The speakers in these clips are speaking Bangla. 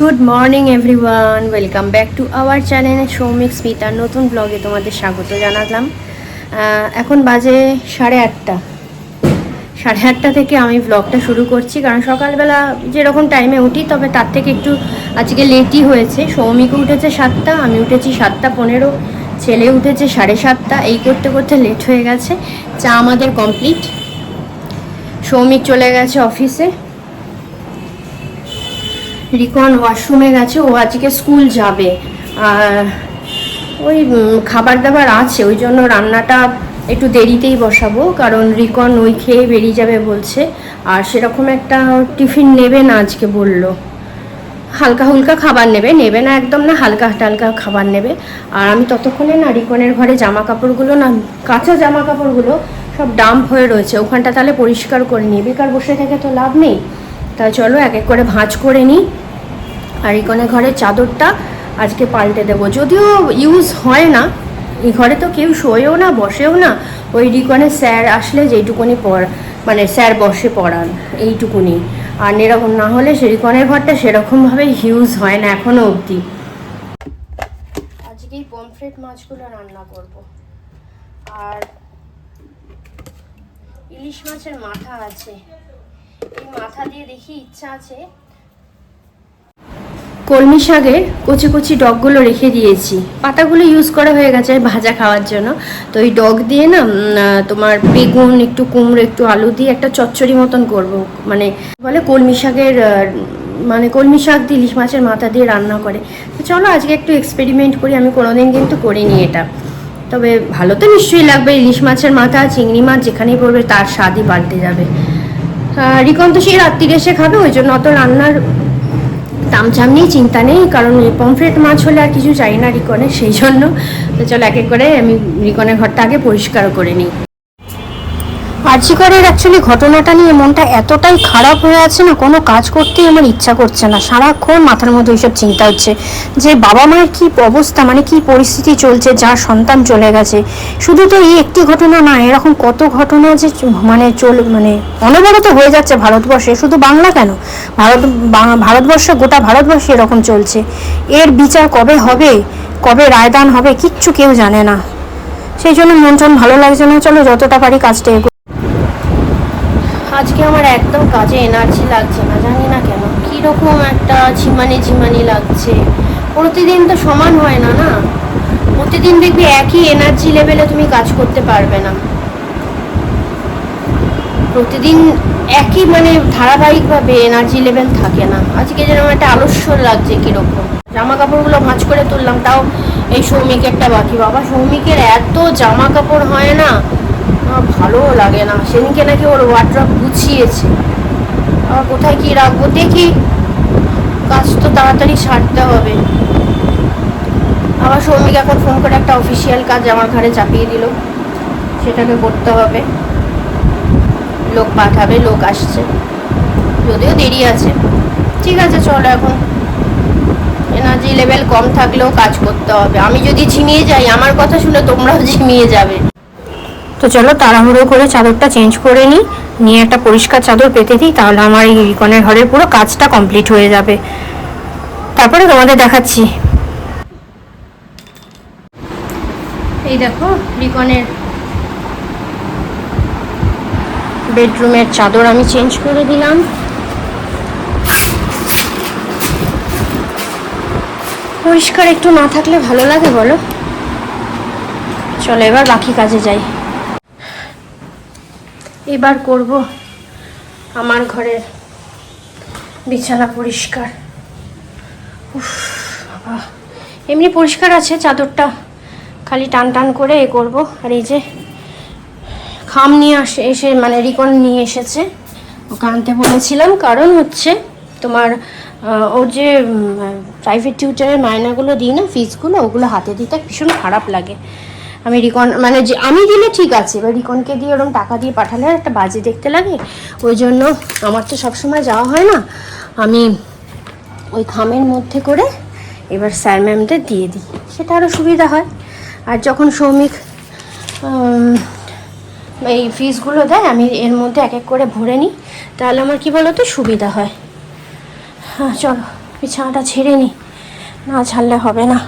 Good morning everyone welcome back to our channel Soumik স্মিতার নতুন ব্লগে তোমাদের স্বাগত জানালাম। এখন বাজে সাড়ে আটটা। সাড়ে আটটা থেকে আমি ব্লগটা শুরু করছি, কারণ সকালবেলা যেরকম টাইমে উঠি, তবে তার থেকে একটু আজকে লেটই হয়েছে। সৌমিকও উঠেছে সাতটা, আমি উঠেছি সাতটা পনেরো, ছেলে উঠেছে সাড়ে সাতটা, এই করতে করতে লেট হয়ে গেছে। চা আমাদের কমপ্লিট সৌমিক চলে গেছে অফিসে রিকন ওয়াশরুমে গেছে, ও আজকে স্কুল যাবে। আর ওই খাবার দাবার আছে, ওই জন্য রান্নাটা একটু দেরিতেই বসাবো, কারণ রিকন ওই খেয়ে বেরিয়ে যাবে বলছে। আর সেরকম একটা টিফিন নেবে না আজকে বলল। হালকা হুলকা খাবার নেবে নেবে না একদম না, হালকা টালকা খাবার নেবে। আর আমি ততক্ষণে না রিকনের ঘরে জামা কাপড়গুলো না, কাঁচা জামা কাপড়গুলো সব ডাম্প হয়ে রয়েছে, ওখানটা তাহলে পরিষ্কার করে নিই বেকার বসে থেকে তো লাভ নেই। তা চলো এক এক করে ভাঁজ করে নিই। আর রিকনের ঘরের চাদরটা আজকে পাল্টে দেবো। যদিও ইউজ হয় না, এই ঘরে তো কেউ শোয়েও না, বসেও না। ওই রিকনের স্যার আসলে যেইটুকুনি পড় মানে স্যার বসে পড়ান, এইটুকুনি। আর এরকম না হলে সে রিকনের ঘরটা সেরকমভাবে ইউজ হয় না এখনও অবধি। আজকে এই পমফ্রেট মাছগুলো রান্না করব। আর ইলিশ মাছের মাথা আছে। এই মাথা দিয়ে দেখি ইচ্ছা আছে কলমি শাকের কচি কচি ডগগুলো রেখে দিয়েছি। পাতাগুলো ইউজ করা হয়ে গেছে ভাজা খাওয়ার জন্য। তো এই ডগ দিয়ে না তোমার বেগুন, একটু কুমড়ো, একটু আলু দিয়ে একটা চচ্চড়ি মতন করব। মানে বলে কলমি শাকের মানে কলমি শাক দিয়ে ইলিশ মাছের মাথা দিয়ে রান্না করে। তো চলো আজকে একটু এক্সপেরিমেন্ট করি, আমি কোনোদিন কিন্তু করিনি এটা। তবে ভালো তো নিশ্চয়ই লাগবে, ইলিশ মাছের মাথা, চিংড়ি মাছ যেখানেই পড়বে তার স্বাদই পাল্টে যাবে। রিকন তো সেই রাত্রিরে এসে খাবে, ওই জন্য অত রান্নার তামঝাম নিয়ে চিন্তা নেই, কারণ পমফ্রেট মাছ হলে আর কিছু চাই না রিকনে সেই জন্য। তো চলো এক এক করে আমি রিকনের ঘরটা আগে পরিষ্কার করে নিই। আর্জিকরের অ্যাকচুয়ালি ঘটনাটা নিয়ে মনটা এতটাই খারাপ হয়ে আছে না, কোনো কাজ করতেই আমার ইচ্ছা করছে না। সারাক্ষণ মাথার মধ্যে ওইসব চিন্তা হচ্ছে যে বাবা মায়ের কী অবস্থা মানে কি পরিস্থিতি চলছে যার সন্তান চলে গেছে। শুধু তো এই একটি ঘটনা না, এরকম কত ঘটনা যে মানে চল মানে অনবরত হয়ে যাচ্ছে ভারতবর্ষে। শুধু বাংলা কেন? ভারত ভারতবর্ষে, গোটা ভারতবর্ষে এরকম চলছে। এর বিচার কবে হবে? কবে রায়দান হবে? কিচ্ছু কেউ জানে না। সেই জন্য মন ভালো লাগছে না। চলো যতটা পারি কাজটা আজকে আমার একদম কাজে এনার্জি লাগছে না, জানি না কেন। কীরকম একটা ঝিমানি ঝিমানি লাগছে। প্রতিদিন তো সমান হয় না না? প্রতিদিন দেখবি একই এনার্জি লেভেলে তুমি কাজ করতে পারবে না। প্রতিদিন একই মানে ধারাবাহিকভাবে এনার্জি লেভেল থাকে না। আজকে যেরকম একটা আলস্য লাগছে কীরকম। জামা কাপড়গুলো ভাঁজ করে তুললাম, তাও এই সৌমিকেরটা বাকি। বাবা, সৌমিকের এত জামা কাপড় হয় না আমার ভালোও লাগে না। সেদিনকে নাকি ওর ওয়ার্ড্রপ গুছিয়েছে। আবার কোথায় কি রাখব? দেখি। কাজ তো তাড়াতাড়ি সারতে হবে। আবার সৌমিক এখন ফোন করে একটা অফিসিয়াল কাজ আমার ঘরে চাপিয়ে দিল। সেটাকে করতে হবে। লোক পাঠাবে, লোক আসছে। যদিও দেরি আছে। ঠিক আছে, চলো এখন। এনার্জি লেভেল কম থাকলেও কাজ করতে হবে। আমি যদি ঝিমিয়ে যাই, আমার কথা শুনে তোমরাও ঝিমিয়ে যাবে। তো চলো তাড়াহুড়ো করে চাদরটা চেঞ্জ করে নিই। নিয়ে একটা পরিষ্কার চাদর পেতে দিই, তাহলে আমার এই রিকনের ঘরের পুরো কাজটা কমপ্লিট হয়ে যাবে। তারপরে তোমাদের দেখাচ্ছি। এই দেখো, রিকনের বেডরুমের চাদর আমি চেঞ্জ করে দিলাম। পরিষ্কার একটু না থাকলে ভালো লাগে বলো? চলো এবার বাকি কাজে যাই। এবার করব আমার ঘরের বিছানা পরিষ্কার। এমনি পরিষ্কার আছে, চাদরটা খালি টান টান করে এ করব। আর এই যে খাম নিয়ে আসে, এসে মানে রিকন নিয়ে এসেছে। ওকে আনতে বলেছিলাম, কারণ হচ্ছে তোমার ওর যে প্রাইভেট টিউটারের মায়নাগুলো দিই না ফিজগুলো ওগুলো হাতে দিতে ভীষণ খারাপ লাগে। আমি রিকন মানে যে, আমি দিলে ঠিক আছে, এবার রিকনকে দিয়ে ওরকম টাকা দিয়ে পাঠালে একটা বাজে দেখতে লাগে, ওই জন্য আমার তো সবসময় যাওয়া হয় না। আমি ওই খামের মধ্যে করে এবার স্যার ম্যামদের দিয়ে দিই, সেটা আরও সুবিধা হয়। আর যখন শ্রমিক এই ফিসগুলো দেয়, আমি এর মধ্যে এক এক করে ভরে নিই, তাহলে আমার কি বলতো, সুবিধা হয়। হ্যাঁ চলো, বিছানাটা ছেড়ে নিই না ছাড়লে হবে না।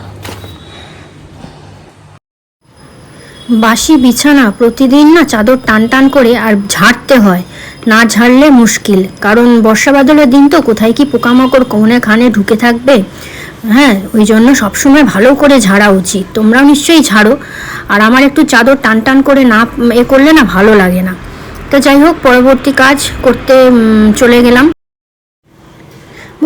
বাসি বিছানা প্রতিদিন না চাদর টান টান করে আর ঝাড়তে হয়। না ঝাড়লে মুশকিল। কারণ বর্ষা বাদলের দিন তো কোথায় কি পোকামাকড় কোনে খানে ঢুকে থাকবে? হ্যাঁ ওই জন্য সবসময় ভালো করে ঝাড়া উচিত। তোমরাও নিশ্চয়ই ঝাড়ো। আর আমার একটু চাদর টান টান করে না এ করলে না ভালো লাগে না। তো যাই হোক, পরবর্তী কাজ করতে চলে গেলাম।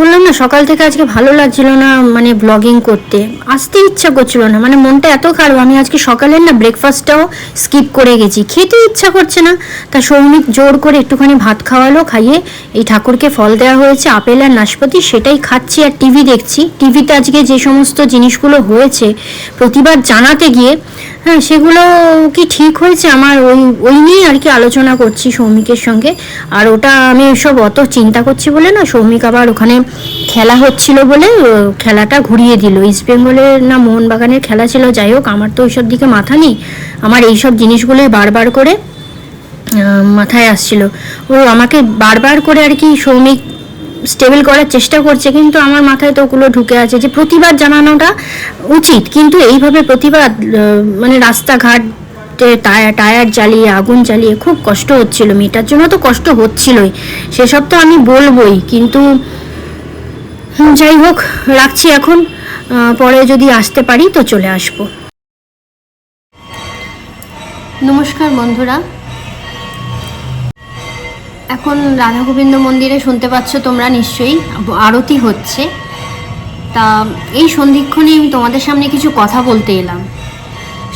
বললাম না, সকাল থেকে আজকে ভালো লাগছিল না মানে ব্লগিং করতে। আসতে ইচ্ছা করছিল না মানে মনটা এত খারাপ, আমি আজকে সকালের না ব্রেকফাস্টটাও স্কিপ করে গেছি। খেতে ইচ্ছা করছে না, তা সৌমিক জোর করে একটুখানি ভাত খাওয়ালো, খাইয়ে এই ঠাকুরকে ফল দেওয়া হয়েছে, আপেল আর নাশপাতি, সেটাই খাচ্ছি আর টিভি দেখছি। টিভিতে আজকে যে সমস্ত জিনিসগুলো হয়েছে, প্রতিবার জানাতে গিয়ে হ্যাঁ সেগুলো কি ঠিক হয়েছে? আমার ওই ওই নিয়েই আর কি আলোচনা করছি সৌমিকের সঙ্গে। আর ওটা আমি সব অত চিন্তা করছি বলে না, সৌমিক আবার ওখানে খেলা হচ্ছিল বলে খেলাটা ঘুরিয়ে দিল। ইস্ট বেঙ্গলের না মোহনবাগানের খেলা ছিল, যাই হোক, আমার তো ওইসব দিকে মাথা নেই। আমার এইসব জিনিসগুলোই বারবার করে মাথায় আসছিল। ও আমাকে বারবার করে আর কি সৌমিক স্টেবল করার চেষ্টা করছে, কিন্তু আমার মাথায় তো ওগুলো ঢুকে আছে যে প্রতিবাদ জানানোটা উচিত, কিন্তু এইভাবে প্রতিবাদ মানে রাস্তাঘাট টায়ার টায়ার জ্বালিয়ে, আগুন জ্বালিয়ে খুব কষ্ট হচ্ছিল মেয়েটার জন্য, তো কষ্ট হচ্ছিলই। সেসব তো আমি বলবোই, কিন্তু যাই হোক, রাখছি এখন পরে যদি আসতে পারি তো চলে আসব। নমস্কার বন্ধুরা এখন রাধা গোবিন্দ মন্দিরে শুনতে পাচ্ছ তোমরা নিশ্চয়ই, আরতি হচ্ছে। তা এই সন্ধিক্ষণে আমি তোমাদের সামনে কিছু কথা বলতে এলাম।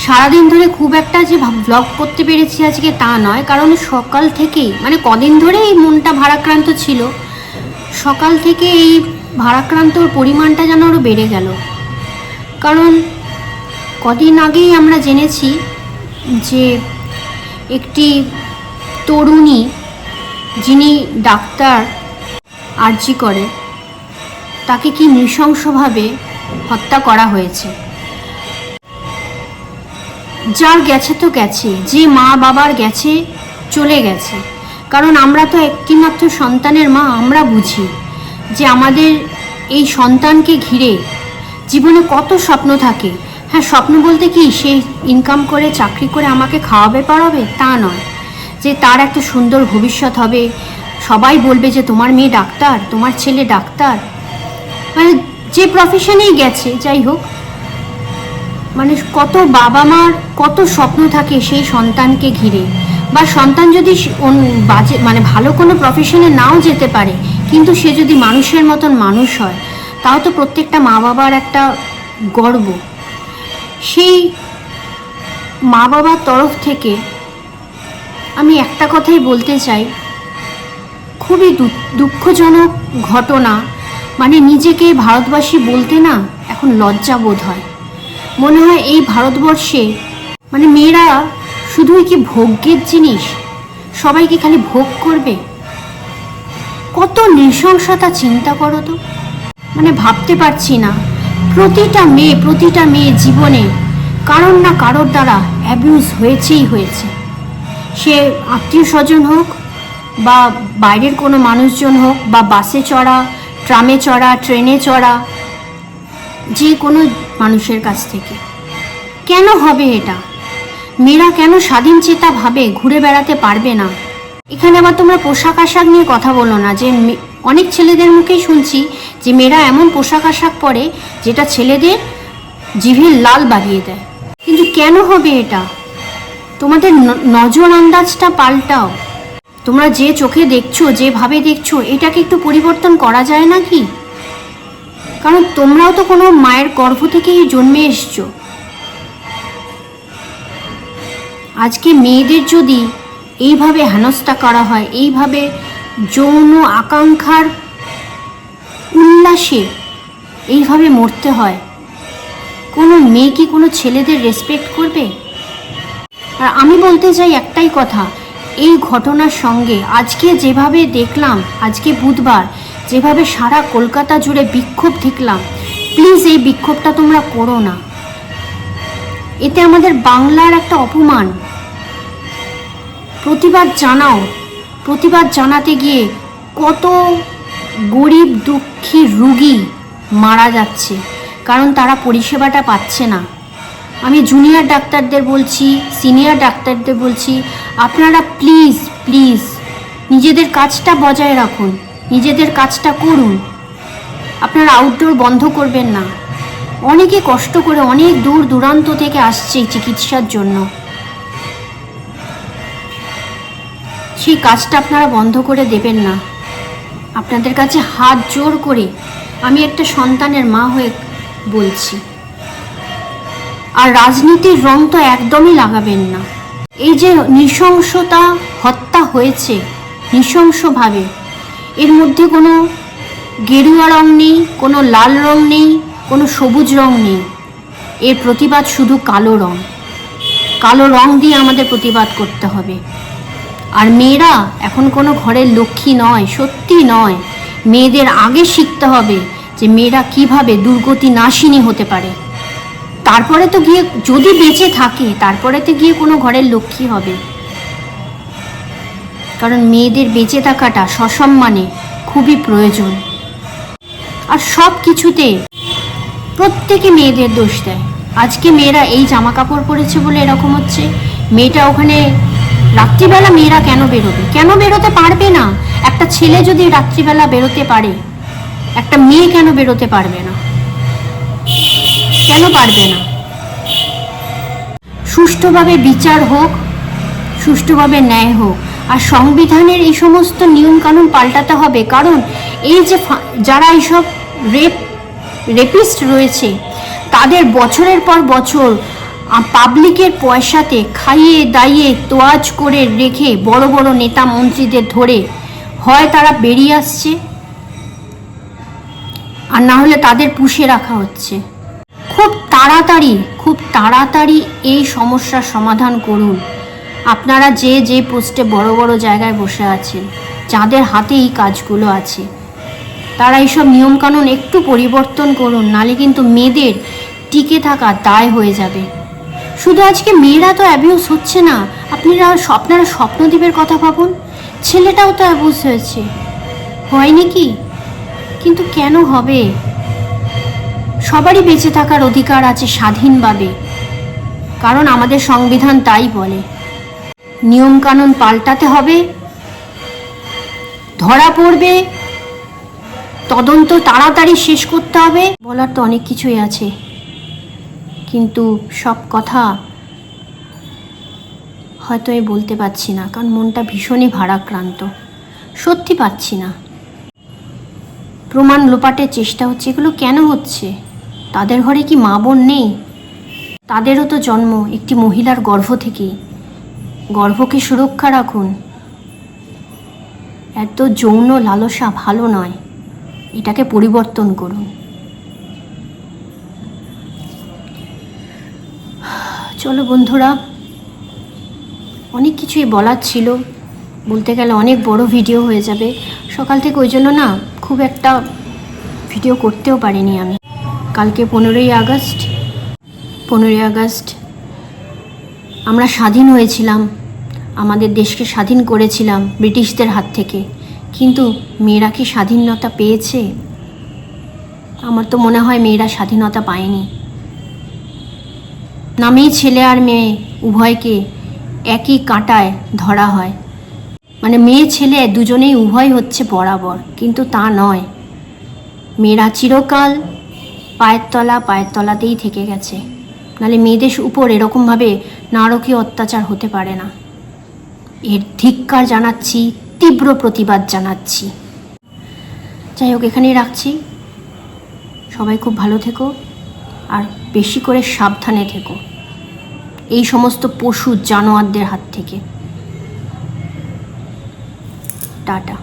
সারাদিন ধরে খুব একটা যে ব্লগ করতে পেরেছি আজকে তা নয়, কারণ সকাল থেকেই মানে কদিন ধরে এই মনটা ভারাক্রান্ত ছিল। সকাল থেকে এই ভারাক্রান্তর পরিমাণটা যেন আরও বেড়ে গেল। কারণ কদিন আগেই আমরা জেনেছি যে একটি তরুণী যিনি ডাক্তার আর্জি করে, তাকে কি নৃশংসভাবে হত্যা করা হয়েছে? যার গেছে তো গেছে, যে মা বাবার গেছে, চলে গেছে। কারণ আমরা তো একটিমাত্র সন্তানের মা, আমরা বুঝি যে আমাদের এই সন্তানকে ঘিরে জীবনে কত স্বপ্ন থাকে। হ্যাঁ স্বপ্ন বলতে কি, সে ইনকাম করে, চাকরি করে আমাকে খাওয়াবে, পড়াবে? তা নয়। যে তার একটা সুন্দর ভবিষ্যৎ হবে। সবাই বলবে যে তোমার মেয়ে ডাক্তার, তোমার ছেলে ডাক্তার। মানে যে প্রফেশনেই গেছে, যাই হোক। মানে কত বাবা মার কত স্বপ্ন থাকে সেই সন্তানকে ঘিরে। বা সন্তান যদি বাজে মানে ভালো কোনো প্রফেশনে নাও যেতে পারে, কিন্তু সে যদি মানুষের মতন মানুষ হয়, তাও তো প্রত্যেকটা মা বাবার একটা গর্ব। সেই মা বাবার তরফ থেকে আমি একটা কথাই বলতে চাই। খুবই দুঃখজনক ঘটনা। মানে নিজেকে ভারতবাসী বলতে না এখন লজ্জা বোধ হয়। মনে হয় এই ভারতবর্ষে মানে মেয়েরা শুধুই কি ভোগ্যের জিনিস? সবাই কি খালি ভোগ করবে? কত নৃশংসতা চিন্তা করো তো। মানে ভাবতে পারছি না। প্রতিটা মেয়ে প্রতিটা মেয়ে জীবনে কারোর না কারোর দ্বারা অ্যাবিউজ হয়েছেই হয়েছে। সে আত্মীয় স্বজন হোক বা বাইরের কোনো মানুষজন হোক বা বাসে চড়া, ট্রামে চড়া, ট্রেনে চড়া, যে কোনো মানুষের কাছ থেকে। কেন হবে এটা? মেয়েরা কেন স্বাধীন চেতা ভাবে ঘুরে বেড়াতে পারবে না? এখানে আবার তোমরা পোশাক আশাক নিয়ে কথা বলো না, যে অনেক ছেলেদের মুখেই শুনছি যে মেয়েরা এমন পোশাক আশাক পরে যেটা ছেলেদের জিভের লাল বাড়িয়ে দেয়। কিন্তু কেন হবে এটা? তোমাদের নজর আন্দাজটা পাল্টাও। তোমরা যে চোখে দেখছ যেভাবে দেখছ, এটাকে একটু পরিবর্তন করা যায় না কি কারণ তোমরাও তো কোনো মায়ের গর্ভ থেকেই জন্মে এসছো। আজকে মেয়েদের যদি এইভাবে হেনস্থা করা হয়, এইভাবে যৌন আকাঙ্ক্ষার উল্লাসে এইভাবে মরতে হয়, কোনো মেয়ে কি কোনো ছেলেদের রেসপেক্ট করবে? আর আমি বলতে চাই একটাই কথা, এই ঘটনার সঙ্গে আজকে যেভাবে দেখলাম, আজকে বুধবার, যেভাবে সারা কলকাতা জুড়ে বিক্ষোভ দেখলাম প্লিজ এই বিক্ষোভটা তোমরা করো না। এতে আমাদের বাংলার একটা অপমান। প্রতিবাদ জানাও, প্রতিবাদ জানাতে গিয়ে কত গরিব দুঃখী রুগী মারা যাচ্ছে, কারণ তারা পরিষেবাটা পাচ্ছে না। আমি জুনিয়র ডাক্তারদের বলছি সিনিয়র ডাক্তারদের বলছি, আপনারা প্লিজ প্লিজ নিজেদের কাজটা বজায় রাখুন, নিজেদের কাজটা করুন। আপনারা আউটডোর বন্ধ করবেন না। অনেকে কষ্ট করে অনেক দূর দূরান্ত থেকে আসছে চিকিৎসার জন্য। সেই কাজটা আপনারা বন্ধ করে দেবেন না। আপনাদের কাছে হাত জোর করে আমি একটা সন্তানের মা হয়ে বলছি। আর রাজনীতির রং তো একদমই লাগাবেন না। এই যে নৃশংসতা হত্যা হয়েছে, নৃশংসভাবে, এর মধ্যে কোনো গেরুয়া রং নেই, কোনো লাল রং নেই, কোনো সবুজ রং নেই। এর প্রতিবাদ শুধু কালো রং। কালো রং দিয়ে আমাদের প্রতিবাদ করতে হবে। আর মেয়েরা এখন কোনো ঘরের লক্ষ্মী নয়, সত্যি নয়। মেয়েদের আগে শিখতে হবে যে মেয়েরা কীভাবে দুর্গতি নাশিনী হতে পারে। তারপরে তো গিয়ে, যদি বেঁচে থাকে, তারপরে তো গিয়ে কোনো ঘরের লক্ষ্মী হবে। কারণ মেয়েদের বেঁচে থাকাটা সসম্মানে খুবই প্রয়োজন। আর সব কিছুতে প্রত্যেকে মেয়েদের দোষ দেয়। আজকে মেয়েরা এই জামা কাপড় পরেছে বলে এরকম হচ্ছে। মেয়েটা ওখানে, রাত্রিবেলা মেয়েরা কেন বেরোবে? কেন বেরোতে পারবে না? একটা ছেলে যদি রাত্রিবেলা বেরোতে পারে, একটা মেয়ে কেন বেরোতে পারবে না? কেন পারবে না? সুষ্ঠুভাবে বিচার হোক, সুষ্ঠুভাবে ন্যায় হোক, আর সংবিধানের এই সমস্ত নিয়মকানুন পাল্টাতে হবে। কারণ এই যে যারা এইসব রেপ রেপিস্ট রয়েছে, তাদের বছরের পর বছর পাবলিকের পয়সাতে খাইয়ে দাইয়ে তোয়াজ করে রেখে বড় বড় নেতা মন্ত্রীদের ধরে হয় তারা বেরিয়ে আসছে, আর না হলে তাদের পুষে রাখা হচ্ছে। খুব তাড়াতাড়ি খুব তাড়াতাড়ি এই সমস্যার সমাধান করুন। আপনারা যে যে পোস্টে বড় বড় জায়গায় বসে আছেন, যাদের হাতে এই কাজগুলো আছে, তারা এইসব নিয়মকানুন একটু পরিবর্তন করুন, নালে কিন্তু মেয়েদের টিকে থাকা দায় হয়ে যাবে। শুধু আজকে মেয়েরা তো অ্যাবিউজ হচ্ছে না, আপনারা আপনারা স্বপ্নদ্বীপের কথা ভাবুন, ছেলেটাও তো অ্যাবিউজ হয়েছে। হয়নি কি কিন্তু কেন হবে? সবারই বেঁচে থাকার অধিকার আছে স্বাধীনভাবে। কারণ আমাদের সংবিধান তাই বলে। নিয়মকানুন পাল্টাতে হবে। ধরা পড়বে। তদন্ত তাড়াতাড়ি শেষ করতে হবে। বলার তো অনেক কিছুই আছে। কিন্তু সব কথা হয়তো আমি বলতে পারছি না, কারণ মনটা ভীষণই ভারাক্রান্ত। সত্যি পাচ্ছি না। প্রমাণ লোপাটের চেষ্টা হচ্ছে। এগুলো কেন হচ্ছে? তাদের ঘরে কি মা বোন নেই? তাদেরও তো জন্ম একটি মহিলার গর্ভ থেকেই গর্ভকে সুরক্ষা রাখুন। এত যৌন লালসা ভালো নয়। এটাকে পরিবর্তন করুন। চলো বন্ধুরা, অনেক কিছুই বলার ছিল। বলতে গেলে অনেক বড় ভিডিও হয়ে যাবে। সকাল থেকে ওই জন্য না খুব একটা ভিডিও করতেও পারিনি আমি। কালকে পনেরোই আগস্ট পনেরোই আগস্ট আমরা স্বাধীন হয়েছিলাম, আমাদের দেশকে স্বাধীন করেছিলাম ব্রিটিশদের হাত থেকে। কিন্তু মেয়েরা কি স্বাধীনতা পেয়েছে? আমার তো মনে হয় মেয়েরা স্বাধীনতা পায়নি। নামেই ছেলে আর মেয়ে উভয়কে একই কাঁটায় ধরা হয়। মানে মেয়ে, ছেলে দুজনেই উভয় হচ্ছে বরাবর, কিন্তু তা নয়। মেয়েরা চিরকাল পায়ের তলা পায়ের তলাতেই থেকে গেছে। নাহলে মেয়েদের উপর এরকমভাবে নারকীয় অত্যাচার হতে পারে না। এর ধিক্কার জানাচ্ছি, তীব্র প্রতিবাদ জানাচ্ছি। যাই হোক, এখানেই রাখছি। সবাই খুব ভালো থেকো, আর বেশি করে সাবধানে থেকো। এই সমস্ত পশু জানোয়ারদের হাত থেকে। টাটা।